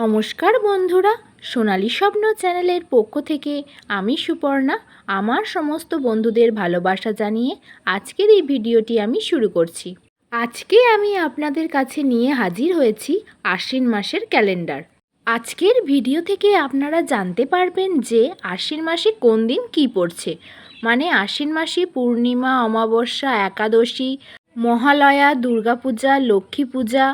নমস্কার বন্ধুরা, সোনালি স্বপ্ন চ্যানেলের পক্ষ থেকে আমি সুপর্ণা, আমার সমস্ত বন্ধুদের ভালোবাসা জানিয়ে আজকের এই ভিডিওটি আমি শুরু করছি। আজকে আমি আপনাদের কাছে নিয়ে হাজির হয়েছি আশ্বিন মাসের ক্যালেন্ডার। আজকের ভিডিও থেকে আপনারা জানতে পারবেন যে আশ্বিন মাসে কোন দিন কী পড়ছে। মানে আশ্বিন মাসে পূর্ণিমা, অমাবস্যা, একাদশী, মহালয়া, দুর্গাপূজা, লক্ষ্মী পূজা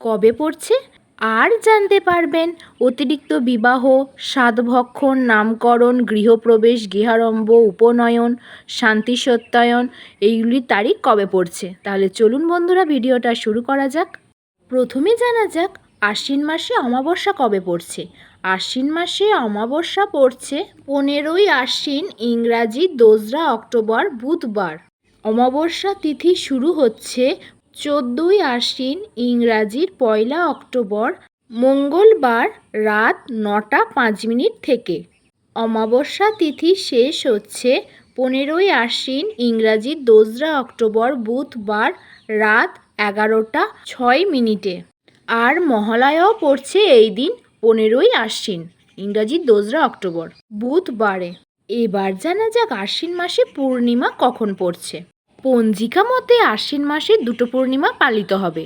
কবে পড়ছে? আর জানতে পারবেন অতিরিক্ত বিবাহ সাতভক্ষণ নামকরণ, গৃহপ্রবেশ, গৃহারম্ভ, উপনয়ন শান্তি সত্যায়ন এইগুলির তারিখ কবে পড়ছে? তাহলে চলুন বন্ধুরা, ভিডিওটা শুরু করা যাক। প্রথমে জানা যাক আশ্বিন মাসে অমাবস্যা কবে পড়ছে। আশ্বিন মাসে অমাবস্যা পড়ছে পনেরোই আশ্বিন, ইংরাজি দোসরা অক্টোবর, বুধবার। অমাবস্যা তিথি শুরু হচ্ছে চোদ্দোই আশ্বিন ইংরাজির পয়লা অক্টোবর মঙ্গলবার রাত নটা পাঁচ মিনিট থেকে। অমাবস্যা তিথি শেষ হচ্ছে পনেরোই আশ্বিন ইংরাজির দোসরা অক্টোবর বুধবার রাত এগারোটা ছয় মিনিটে। আর মহালয়াও পড়ছে এই দিন পনেরোই আশ্বিন ইংরাজির দোসরা অক্টোবর বুধবারে। এবার জানা যাক আশ্বিন মাসে পূর্ণিমা কখন পড়ছে। পঞ্জিকা মতে আশ্বিন মাসে দুটো পূর্ণিমা পালিত হবে।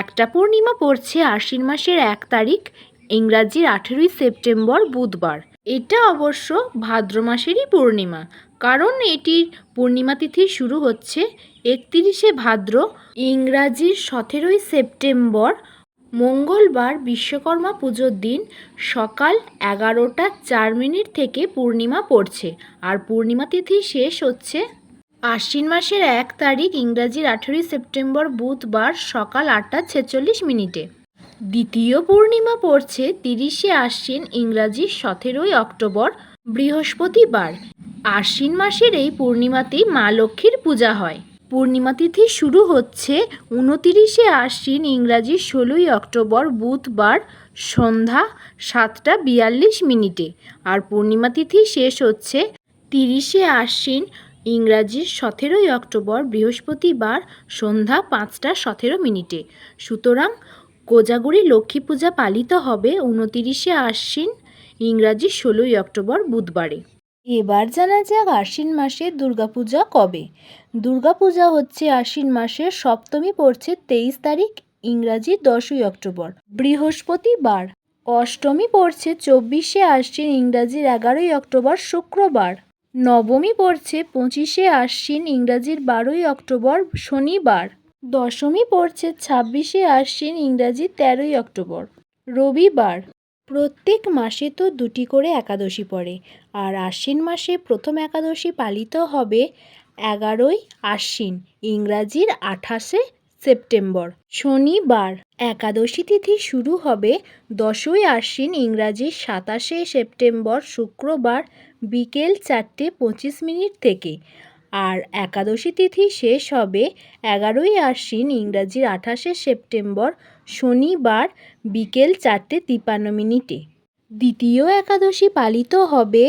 একটা পূর্ণিমা পড়ছে আশ্বিন মাসের এক তারিখ, ইংরাজির আঠেরোই সেপ্টেম্বর, বুধবার। এটা অবশ্য ভাদ্র মাসেরই পূর্ণিমা, কারণ এটির পূর্ণিমা তিথি শুরু হচ্ছে একত্রিশে ভাদ্র, ইংরাজির সতেরোই সেপ্টেম্বর, মঙ্গলবার বিশ্বকর্মা পুজোর দিন, সকাল এগারোটা চার মিনিট থেকে পূর্ণিমা পড়ছে। আর পূর্ণিমা তিথি শেষ হচ্ছে আশ্বিন মাসের এক তারিখ ইংরাজির আঠেরোই সেপ্টেম্বর বুধবার সকাল আটটা ছেচল্লিশ মিনিটে। দ্বিতীয় পূর্ণিমা পড়ছে তিরিশে আশ্বিন ইংরাজি সতেরোই অক্টোবর বৃহস্পতিবার। আশ্বিন মাসের এই পূর্ণিমাতেই মা লক্ষ্মীর পূজা হয়। পূর্ণিমা তিথি শুরু হচ্ছে উনতিরিশে আশ্বিন ইংরাজি ষোলোই অক্টোবর বুধবার সন্ধ্যা সাতটা বিয়াল্লিশ মিনিটে। আর পূর্ণিমা তিথি শেষ হচ্ছে তিরিশে আশ্বিন ইংরাজির সতেরোই অক্টোবর বৃহস্পতিবার সন্ধ্যা পাঁচটা সতেরো মিনিটে। সুতরাং কোজাগুড়ি লক্ষ্মী পূজা পালিত হবে উনতিরিশে আশ্বিন, ইংরাজি ষোলোই অক্টোবর বুধবারে। এবার জানা যাক আশ্বিন মাসে দুর্গাপূজা কবে। দুর্গাপূজা হচ্ছে আশ্বিন মাসের সপ্তমী পড়ছে তেইশ তারিখ, ইংরাজি দশই অক্টোবর। বৃহস্পতিবার। অষ্টমী পড়ছে চব্বিশে আশ্বিন, ইংরাজির এগারোই অক্টোবর শুক্রবার। নবমী পড়ছে পঁচিশে আশ্বিন, ইংরাজির বারোই অক্টোবর শনিবার। দশমী পড়ছে ছাব্বিশে আশ্বিন ইংরাজি তেরোই অক্টোবর রবিবার। প্রত্যেক মাসে তো দুটি করে একাদশী পড়ে, আর আশ্বিন মাসে প্রথম একাদশী পালিত হবে এগারোই আশ্বিন, ইংরাজির আঠাশে সেপ্টেম্বর। শনিবার, একাদশী তিথি শুরু হবে দশই আশ্বিন ইংরাজির সাতাশে সেপ্টেম্বর শুক্রবার বিকেল চারটে পঁচিশ মিনিট থেকে। আর একাদশী তিথি শেষ হবে এগারোই আশ্বিন ইংরাজির আঠাশে সেপ্টেম্বর শনিবার বিকেল চারটে তিপান্ন মিনিটে। দ্বিতীয় একাদশী পালিত হবে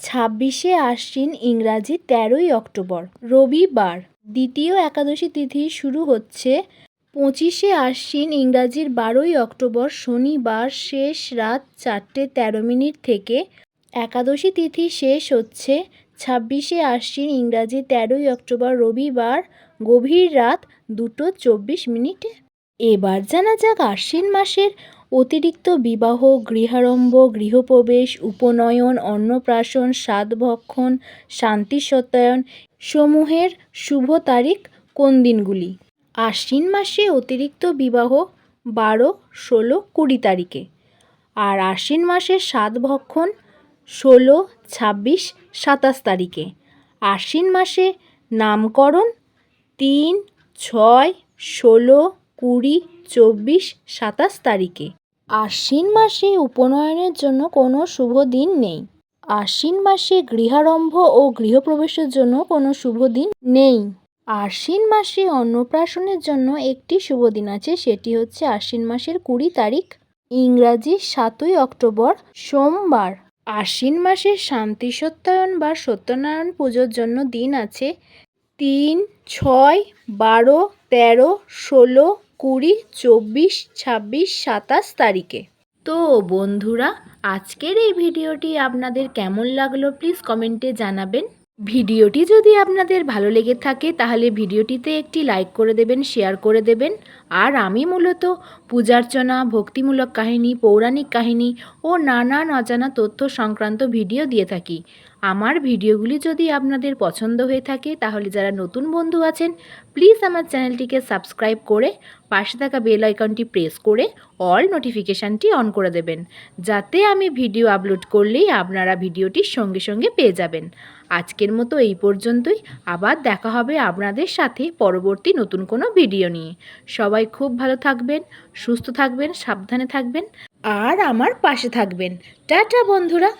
ছাব্বিশে আশ্বিন ইংরাজি তেরোই অক্টোবর। রবিবার দ্বিতীয় একাদশী তিথি শুরু হচ্ছে পঁচিশে আশ্বিন ইংরাজির বারোই অক্টোবর শনিবার শেষ রাত চারটে তেরো মিনিট থেকে। একাদশী তিথি শেষ হচ্ছে ছাব্বিশে আশ্বিন ইংরাজি তেরোই অক্টোবর রবিবার গভীর রাত দুটো চব্বিশ মিনিটে। এবার জানা যাক আশ্বিন মাসের অতিরিক্ত বিবাহ, গৃহারম্ভ, গৃহপ্রবেশ, উপনয়ন, অন্নপ্রাশন সাতভক্ষণ শান্তি সত্যায়ন সমূহের শুভ তারিখ কোন দিনগুলি? আশ্বিন মাসে অতিরিক্ত বিবাহ বারো, ষোলো, কুড়ি তারিখে। আর আশ্বিন মাসের সাতভক্ষণ ষোলো, ছাব্বিশ, সাতাশ তারিখে। আশ্বিন মাসে নামকরণ তিন, ছয়, ষোলো, কুড়ি, চব্বিশ, সাতাশ তারিখে। আশ্বিন মাসে উপনয়নের জন্য কোনো শুভ দিন নেই। আশ্বিন মাসে গৃহারম্ভ ও গৃহপ্রবেশের জন্য কোনো শুভ দিন নেই। আশ্বিন মাসে অন্নপ্রাশনের জন্য একটি শুভ দিন আছে, সেটি হচ্ছে আশ্বিন মাসের কুড়ি তারিখ, ইংরাজি সাতই অক্টোবর, সোমবার। আশ্বিন মাসের শান্তি সত্যায়ন বা সত্যনারায়ণ পুজোর জন্য দিন আছে, তিন, ছয়, বারো, তেরো, ষোলো কুড়ি, চব্বিশ, ছাব্বিশ, সাতাশ তারিখে। তো বন্ধুরা, আজকের এই ভিডিওটি আপনাদের কেমন লাগল প্লিজ কমেন্টে জানাবেন। ভিডিওটি যদি আপনাদের ভালো লেগে থাকে, তাহলে ভিডিওটিতে একটি লাইক করে দেবেন, শেয়ার করে দেবেন। আর আমি মূলত পূজার্চনা, ভক্তিমূলক কাহিনী, পৌরাণিক কাহিনী ও নানান অজানা তথ্য সংক্রান্ত ভিডিও দিয়ে থাকি। আমার ভিডিওগুলি যদি আপনাদের পছন্দ হয়ে থাকে, তাহলে যারা নতুন বন্ধু আছেন প্লিজ আমার চ্যানেলটিকে সাবস্ক্রাইব করে পাশে থাকা বেল আইকনটি প্রেস করে অল নোটিফিকেশানটি অন করে দেবেন। যাতে আমি ভিডিও আপলোড করলেই আপনারা ভিডিওটির সঙ্গে সঙ্গে পেয়ে যাবেন। আজকের মতো এই পর্যন্তই। আবার দেখা হবে আপনাদের সাথে পরবর্তী নতুন কোনো ভিডিও নিয়ে। সবাই খুব ভালো থাকবেন, সুস্থ থাকবেন, সাবধানে থাকবেন, আর আমার পাশে থাকবেন। টাটা বন্ধুরা!